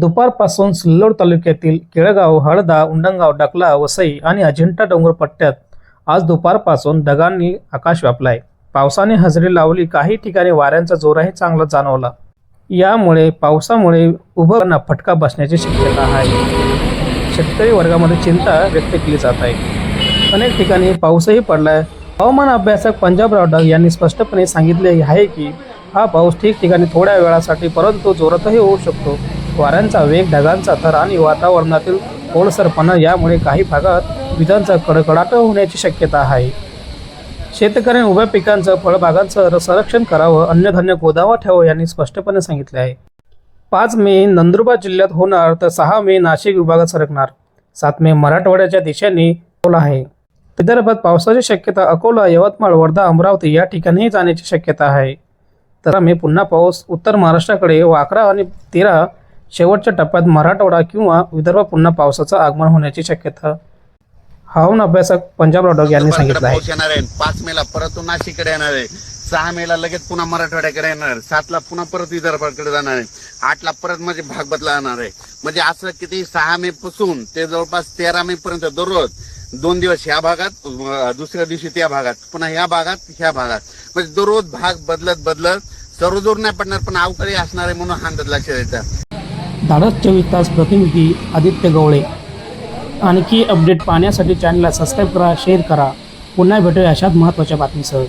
दुपारपासून सिल्लोड तालुक्यातील केळगाव हळदा उंडणगाव डकला वसई आणि अजिंठा डोंगर पट्ट्यात आज दुपारपासून ढगांनी आकाश व्यापलाय. पावसाने हजेरी लावली काही ठिकाणी वाऱ्यांचा जोरही चांगला जाणवला. यामुळे पावसामुळे उभं फटका बसण्याची शक्यता आहे. शेतकरी वर्गामध्ये चिंता व्यक्त केली जात आहे. अनेक ठिकाणी पाऊसही पडलाय. हवामान अभ्यासक पंजाब रावडक यांनी स्पष्टपणे सांगितले आहे की हा पाऊस ठिकठिकाणी थोड्या वेळासाठी परंतु जोरातही होऊ शकतो. वाऱ्यांचा वेग ढगांचा थर आणि वातावरणातील ओलसरपणा यामुळे काही भागात विजांचा कडकडाट होण्याची शक्यता आहे. शेतकऱ्यांनी उभ्या पिकांचं फळबागांचं संरक्षण करावं अन्नधान्य गोदावा ठेवावं यांनी स्पष्टपणे सांगितले आहे. पाच मे नंदुरबार जिल्ह्यात होणार तर सहा मे नाशिक विभागात सरकणार. सात मे मराठवाड्याच्या दिशेने ओला आहे. विदर्भात पावसाची शक्यता अकोला यवतमाळ वर्धा अमरावती या ठिकाणीही जाण्याची शक्यता आहे. तर मे पुन्हा पाऊस उत्तर महाराष्ट्राकडे व अकरा आणि तेरा शेवटच्या टप्प्यात मराठवाडा किंवा विदर्भात पुन्हा पावसाचं आगमन होण्याची शक्यता. हवामान अभ्यासक पंजाब राठोड यांनी सांगितलं आहे. पाऊस येणार आहे. पाच मेला परत नाशिककडे येणार आहे. सहा मेला लगेच पुन्हा मराठवाड्याकडे येणार. आहे सातला पुन्हा परत विदर्भाकडे जाणार आहे. आठला परत म्हणजे भाग बदला जाणार आहे. म्हणजे असं किती सहा मे पासून ते जवळपास तेरा मे पर्यंत दररोज दोन दिवस ह्या भागात दुसऱ्या दिवशी त्या भागात पुन्हा ह्या भागात ह्या भागात. म्हणजे दररोज भाग बदलत बदलत सर्व जोर नाही पडणार पण अवकाळी असणार आहे म्हणून हा अंदाज लक्षात धाडस चोवीस तास प्रतिनिधी आदित्य गवळे. आणखी अपडेट पाहण्यासाठी चॅनलला सबस्क्राईब करा शेअर करा. पुन्हा भेटूया अशाच महत्त्वाच्या बातमीसह.